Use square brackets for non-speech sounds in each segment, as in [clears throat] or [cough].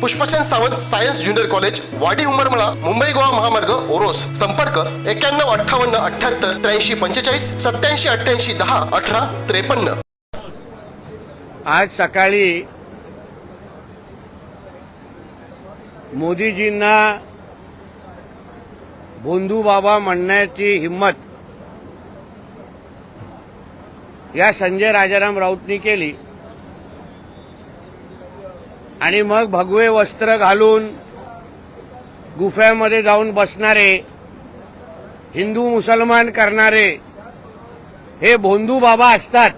Pushpchand Sawant science junior college Wadi Umarmala Mumbai Goa महामार्ग ओरोस. संपर्क एक्क्याण्णव अठ्ठावन्न अठ्ठ्याहत्तर त्र्याऐंशी पंचेचाळीस सत्याऐंशी अठ्ठ्याऐंशी दहा अठरा त्रेपन्न. आज सकाळी मोदीजींना भोंदू बाबा म्हणण्याची हिंमत या संजय राजाराम राऊतनी केली. आणि मग भगवे वस्त्र घालून गुफ्यामध्ये जाऊन बसणारे हिंदू मुसलमान करणारे हे भोंदू बाबा असतात.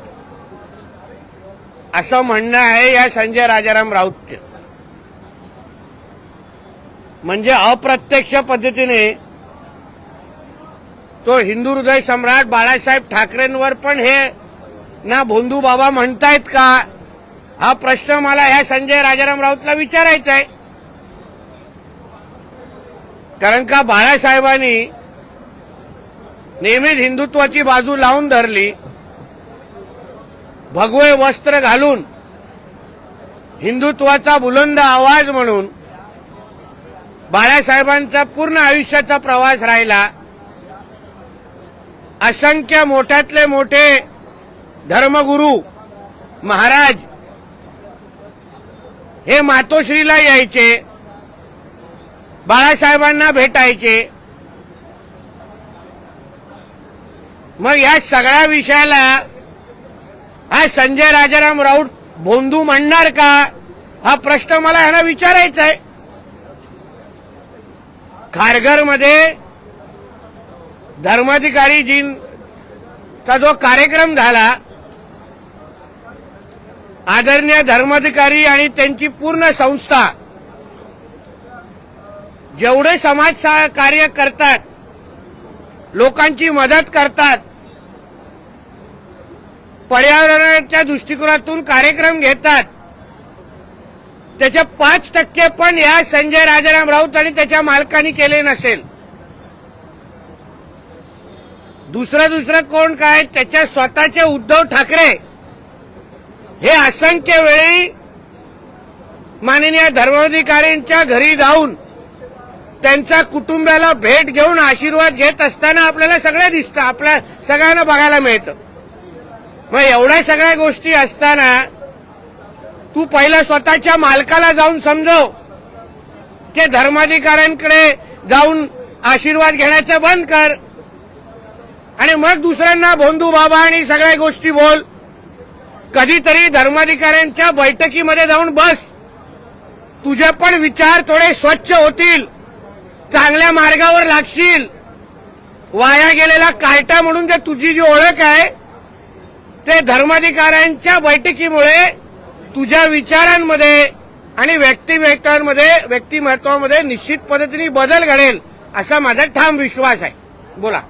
असं म्हणणं आहे या संजय राजाराम राऊत म्हणजे अप्रत्यक्ष पद्धतीने तो हिंदू हृदय सम्राट बाळासाहेब ठाकरेंवर पण हे ना भोंदू बाबा म्हणतायत का? हा प्रश्न मला ह्या संजय राजाराम राऊतला विचारायचा आहे. कारण का बाळासाहेबांनी नेहमीच हिंदुत्वाची बाजू लावून धरली. भगवे वस्त्र घालून हिंदुत्वाचा बुलंद आवाज म्हणून बाळासाहेबांचा पूर्ण आयुष्याचा प्रवास राहिला. असंख्य मोठ्यातले मोठे धर्मगुरू महाराज हे मातोश्रीला यायचे. बाळासाहेबांना भेटायचे. मग या सगळ्या विषयाला हा संजय राजाराम राऊत भोंदू म्हणणार का? हा प्रश्न मला ह्यांना विचारायचा आहे खारघरमध्ये धर्माधिकारीजींचा जो कार्यक्रम झाला आदरणीय धर्माधिकारी आणि त्यांची पूर्ण संस्था जेवढे समाज कार्य करतात लोकांची मदत करतात पर्यावरणाच्या दृष्टिकोनातून कार्यक्रम घेतात त्याचे पाच टक्के पण या संजय राजाराम राऊत आणि त्याच्या मालकांनी केले नसेल. दुसरं दुसरं कोण काय त्याच्या स्वतःचे उद्धव ठाकरे हे असंख्य वेळी माननीय धर्माधिकाऱ्यांच्या घरी जाऊन त्यांच्या कुटुंबाला भेट घेऊन आशीर्वाद घेत असताना आपल्याला सगळं दिसतं. आपल्या सगळ्यांना बघायला मिळतं. मग एवढ्या सगळ्या गोष्टी असताना तू पहिला स्वतःच्या मालकाला जाऊन समजव की धर्माधिकाऱ्यांकडे जाऊन आशीर्वाद घेण्याचं बंद कर. आणि मग दुसऱ्यांना भोंदू बाबा आणि सगळ्या गोष्टी बोल. कधीतरी धर्माधिकाऱ्यांच्या बैठकीमध्ये जाऊन बस. तुझे पण विचार थोडे स्वच्छ होतील. चांगल्या मार्गावर लागशील. वाया गेलेला कायटा म्हणून जे तुझी जी ओळख आहे ते धर्माधिकाऱ्यांच्या बैठकीमुळे तुझ्या विचारांमध्ये आणि व्यक्तिमत्वांमध्ये व्यक्तिमत्वामध्ये निश्चित पद्धतीने बदल घडेल असा माझा ठाम विश्वास आहे. बोला.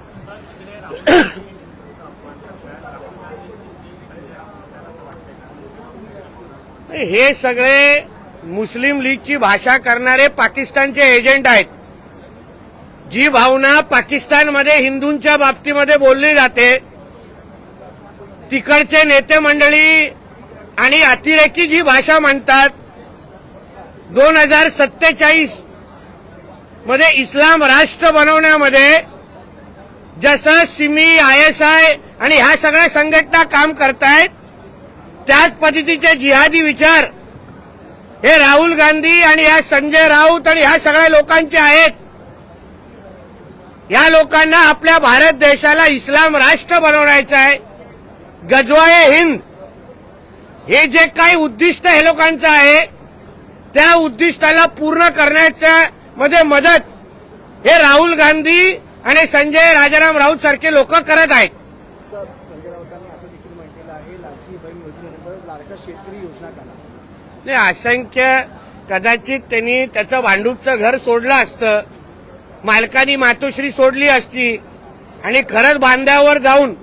हे सगळे मुस्लिम लीगची भाषा करणारे पाकिस्तानचे एजंट आहेत. जी भावना पाकिस्तानमध्ये हिंदूंच्या बाबतीमध्ये बोलली जाते तिकडचे नेते मंडळी आणि अतिरेकी जी भाषा म्हणतात दोन हजार सत्तेचाळीसमध्ये इस्लाम राष्ट्र बनवण्यामध्ये जसं सिमी आय एस आय आणि ह्या सगळ्या संघटना काम करतायत त्याच पद्धतीचे जिहादी विचार. हे राहुल गांधी आणि या संजय राऊत आणि ह्या सगळ्या लोकांचे आहेत. या लोकांना आपल्या भारत देशाला इस्लाम राष्ट्र बनवण्याचं आहे. गजवाए हिंद. हे जे काही उद्दिष्ट हे लोकांचं आहे त्या उद्दिष्टाला पूर्ण करण्याच्या मध्ये मदत हे राहुल गांधी आणि संजय राजाराम राऊत सारखे लोक करत आहेत सर संजय राऊतांनी असं देखील म्हटलेलं आहे लाडकी बहीण योजनेनंतर लाडका शेतकरी योजना करा नाही असंख्य कदाचित त्यांनी त्याचं भांडूपचं घर सोडलं असतं. मालकानी मातोश्री सोडली असती. आणि खरंच बांध्यावर जाऊन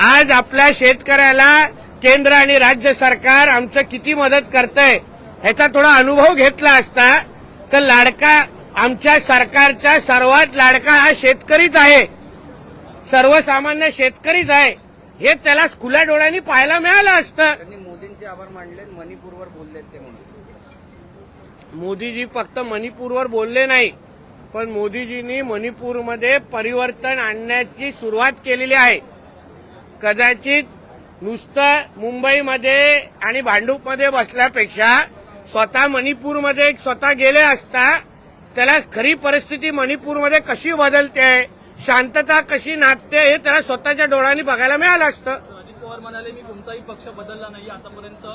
आज आपल्या शेतकऱ्याला केंद्र आणि राज्य सरकार आमचं किती मदत करतंय ह्याचा थोडा अनुभव घेतला असता तर लाडका आमच्या सरकारचा सर्वात लाडका हा शेतकरीच आहे. सर्वसामान्य शेतकरीच आहे. हे त्याला खुल्या डोळ्यांनी पाहायला मिळालं असतं. मोदींचे आभार मानले मणिपूरवर बोलले ते म्हणून. मोदीजी फक्त मणिपूरवर बोलले नाही पण मोदीजींनी मणिपूरमध्ये परिवर्तन आणण्याची सुरुवात केलेली आहे. कदाचित नुसतं मुंबईमध्ये आणि भांडूपमध्ये बसल्यापेक्षा स्वतः मणिपूरमध्ये स्वतः गेले असता त्याला खरी परिस्थिती मणिपूरमध्ये कशी बदलते शांतता कशी नाचते हे त्याला स्वतःच्या डोळ्यांनी बघायला मिळालं असतं. पवार म्हणाले मी कोणताही पक्ष बदलला नाही आतापर्यंत?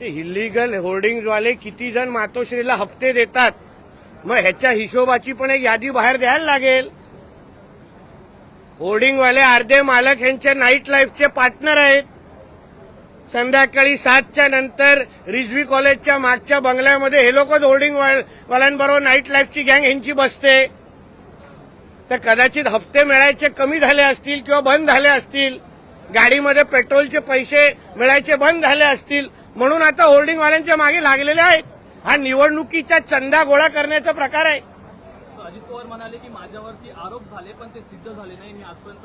ते इलिगल होर्डिंगवाले किती जण मातोश्रीला हप्ते देतात. मग ह्याच्या हिशोबाची पण एक यादी बाहेर द्यायला लागेल. होर्डिंगवाले अर्धे मालक यांचे नाईट लाईफचे पार्टनर आहेत. संध्याकाळी सातच्या नंतर रिजवी कॉलेजच्या मागच्या बंगल्यामध्ये हे लोकच होर्डिंग वाल्यांबरोबर नाईट लाईफची गँग यांची बसते. तर कदाचित हप्ते मिळायचे कमी झाले असतील किंवा बंद झाले असतील गाडीमध्ये पेट्रोलचे पैसे मिळायचे बंद झाले असतील म्हणून आता होर्डिंगवाल्यांच्या मागे लागलेले आहेत. हा निवडणुकीचा चंदा गोळा करण्याचा प्रकार आहे. अजित पवार म्हणाले की माझ्यावरती आरोप झाले पण ते सिद्ध झाले नाही. मी आजपर्यंत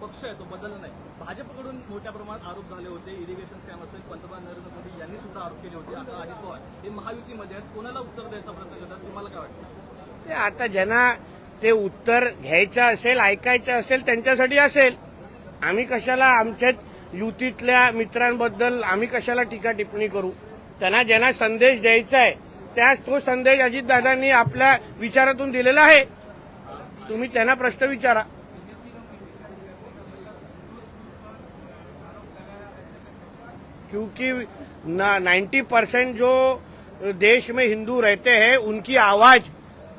पक्ष आहे तो बदलला नाही. भाजपकडून मोठ्या प्रमाणात आरोप झाले होते. इरिगेशन स्कॅम असेल पंतप्रधान नरेंद्र मोदी यांनी सुद्धा आरोप केले होते. आता अजित पवार हे महायुतीमध्ये आहेत. कोणाला उत्तर द्यायचा प्रयत्न करतात? तुम्हाला काय वाटतं? ते आता ज्यांना ते उत्तर घ्यायचं असेल ऐकायचं असेल त्यांच्यासाठी असेल. आम्ही कशाला आमच्या युतीतल्या मित्रांबद्दल आम्ही कशाला टीका टिप्पणी करू? त्यांना ज्यांना संदेश द्यायचा आहे तो संदेश अजितदादांनी आपल्या विचारातून दिलेला आहे. तुम्ही त्यांना प्रश्न विचारा. क्योंकि नाइन्टी परसेंट जो देश में हिंदू रहते हैं, उनकी आवाज़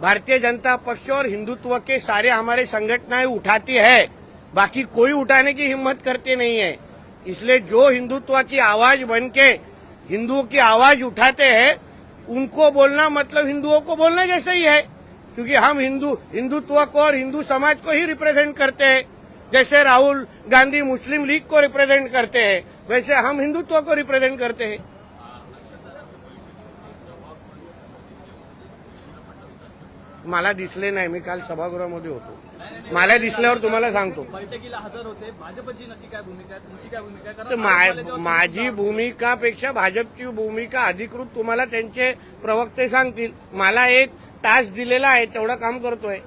भारतीय जनता पक्ष और हिंदुत्व के सारे हमारे संगठनाएँ उठाती है। बाकी कोई उठाने की हिम्मत करते नहीं है। इसलिए जो हिंदुत्व की आवाज़ बन के हिंदुओं की आवाज़ उठाते हैं उनको बोलना मतलब हिंदुओं को बोलना जैसे ही है, क्योंकि हम हिंदू, हिंदुत्व को और हिंदू समाज को ही रिप्रेजेंट करते हैं। जैसे राहुल गांधी मुस्लिम लीग को रिप्रेजेंट करते हैं, वैसे हम हिंदुत्व को रिप्रेजेंट करते हैं। मला दिसले नाही, मी काल सभागृहामध्ये होतो. मला दिसल्यावर तुम्हाला सांगतो. बैठकीला हजर होते. भाजपची नक्की काय भूमिका आहे? तुमची काय भूमिका आहे? तर मा- माझी भूमिकापेक्षा भाजपची भूमिका अधिकृत तुम्हाला त्यांचे प्रवक्ते सांगतील. मला एक टास्क दिलेला आहे तेवढं काम करतोय.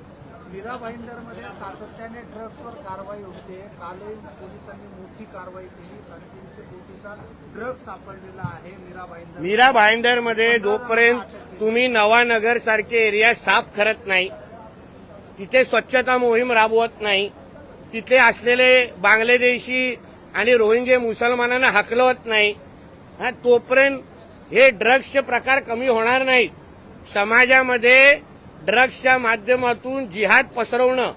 मीरा भाईंदरमध्ये सातत्याने ड्रग्सवर कारवाई होते. कालही पोलिसांनी मोठी कारवाई केली. साडेतीनशे कोटीचा ड्रग्स सापडलेला आहे मीरा भाईंदर. मीरा भाईंदरमध्ये जोपर्यंत तुम्ही नवानगर सारखे एरिया साफ करत नाही तिथे स्वच्छता मोहीम राबवत नाही. तिथे असलेले बांगलादेशी आणि रोहिंगे मुसलमानांना हकलवत नाही. हा तोपर्यंत हे ड्रग्सचे प्रकार कमी होणार नाहीत. समाजामध्ये ड्रग्सच्या माध्यमातून जिहाद पसरवणं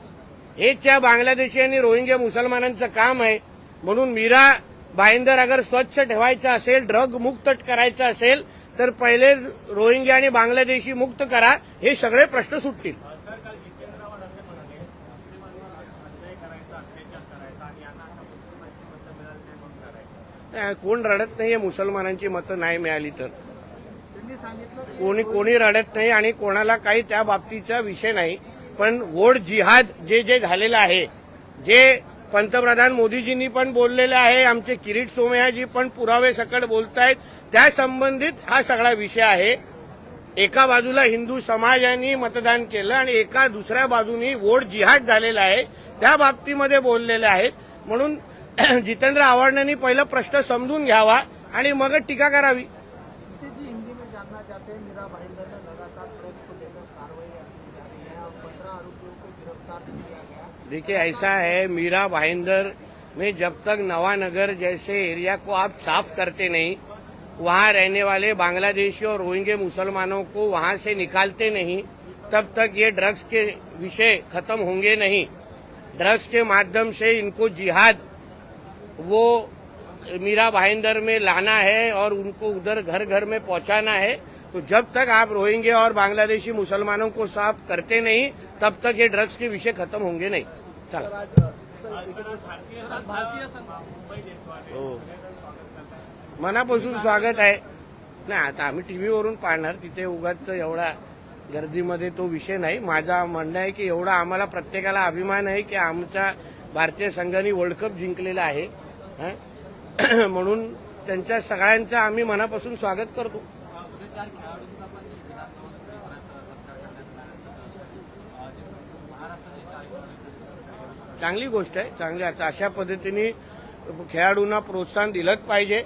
हे त्या बांगलादेशी आणि रोहिंग्या मुसलमानांचं काम आहे. म्हणून मीरा भाईंदर अगर स्वच्छ ठेवायचं असेल ड्रग मुक्त करायचं असेल तर पहिले रोहिंग्या आणि बांगलादेशी मुक्त करा हे सगळे प्रश्न सुटतील. कोण रडत नाहीये मुसलमानांची मतं नाही मिळाली तर. कोणी कोणी रडत नाही आणि कोणाला काही त्या बाबतीचा विषय नाही. पण वोट जिहाद जे जे झालेलं आहे जे पंतप्रधान मोदीजींनी पण बोललेले आहे आमचे किरीट सोमयाजी पण पुरावे सकट बोलतायत त्या संबंधित हा सगळा विषय आहे. एका बाजूला हिंदू समाजाने मतदान केलं आणि एका दुसऱ्या बाजूनी वोट जिहाद झालेला आहे त्या बाबतीमध्ये बोललेले आहेत. म्हणून [clears throat] जितेंद्र आव्हाडांनी पहिला प्रश्न समजून घ्यावा आणि मगच टीका करावी. देखिए ऐसा है मीरा भाईंदर में जब तक नवानगर जैसे एरिया को आप साफ करते नहीं वहां रहने वाले बांग्लादेशी और रोहिंगे मुसलमानों को वहां से निकालते नहीं तब तक ये ड्रग्स के विषय खत्म होंगे नहीं। ड्रग्स के माध्यम से इनको जिहाद वो मीरा भाईंदर में लाना है और उनको उधर घर घर में पहुंचाना है। तो जब तक आप रोहिंगे और बांग्लादेशी मुसलमानों को साफ करते नहीं तब तक ये ड्रग्स के विषय खत्म होंगे नहीं। चला। भारतीय संघ हो। मनापासून स्वागत आहे. नाही आता आम्ही टीव्हीवरून पाहणार. तिथे उगाच एवढा गर्दीमध्ये तो विषय नाही. माझा म्हणणं आहे की एवढा आम्हाला प्रत्येकाला अभिमान आहे की आमच्या भारतीय संघाने वर्ल्ड कप जिंकलेला आहे. हं? [clears throat] म्हणून त्यांच्या सगळ्यांचं आम्ही मनापासून स्वागत करतो. चांगली गोष्ट आहे चांगली. आता अशा पद्धतीने खेळाडूंना प्रोत्साहन दिलंच पाहिजे.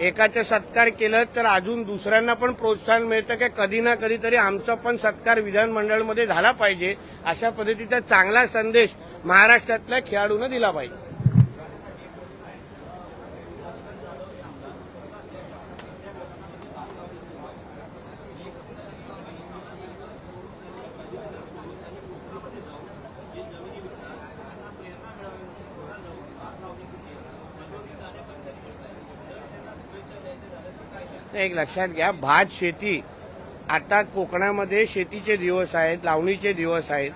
एकाचा सत्कार केलं तर अजून दुसऱ्यांना पण प्रोत्साहन मिळतं की कधी ना कधीतरी आमचा पण सत्कार विधानमंडळमध्ये झाला पाहिजे. अशा पद्धतीचा चांगला संदेश महाराष्ट्रातल्या खेळाडूंना दिला पाहिजे. एक लक्षात घ्या भात शेती. आता कोकणामध्ये शेतीचे दिवस आहेत लावणीचे दिवस आहेत.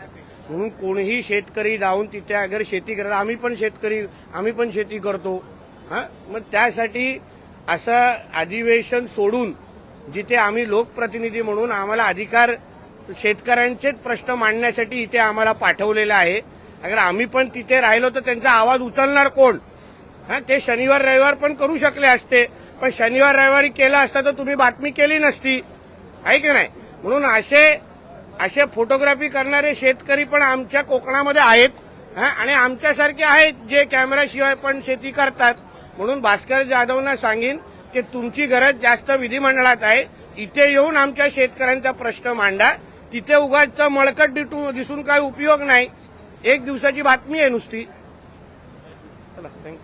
म्हणून कोणीही शेतकरी जाऊन तिथे अगर शेती करत आम्ही पण शेतकरी आम्ही पण शेती करतो. हां? मग त्यासाठी असं अधिवेशन सोडून जिथे आम्ही लोकप्रतिनिधी म्हणून आम्हाला अधिकार शेतकऱ्यांचेच प्रश्न मांडण्यासाठी इथे आम्हाला पाठवलेलं आहे. अगर आम्ही पण तिथे राहिलो तर त्यांचा आवाज उचलणार कोण? हा? ते शनिवार रविवार पण करू शकले असते. पण शनिवार रविवारी केलं असतं तर तुम्ही बातमी केली नसती. आहे की नाही? म्हणून असे असे फोटोग्राफी करणारे शेतकरी पण आमच्या कोकणामध्ये आहेत आणि आमच्यासारखे आहेत जे कॅमेराशिवाय पण शेती करतात. म्हणून भास्कर जाधवना सांगेन की तुमची गरज जास्त विधिमंडळात आहे. इथे येऊन आमच्या शेतकऱ्यांचा प्रश्न मांडा. तिथे उगाच मळकट दिटू- दिसून काही उपयोग नाही. एक दिवसाची बातमी आहे नुसती. चला थँक्यू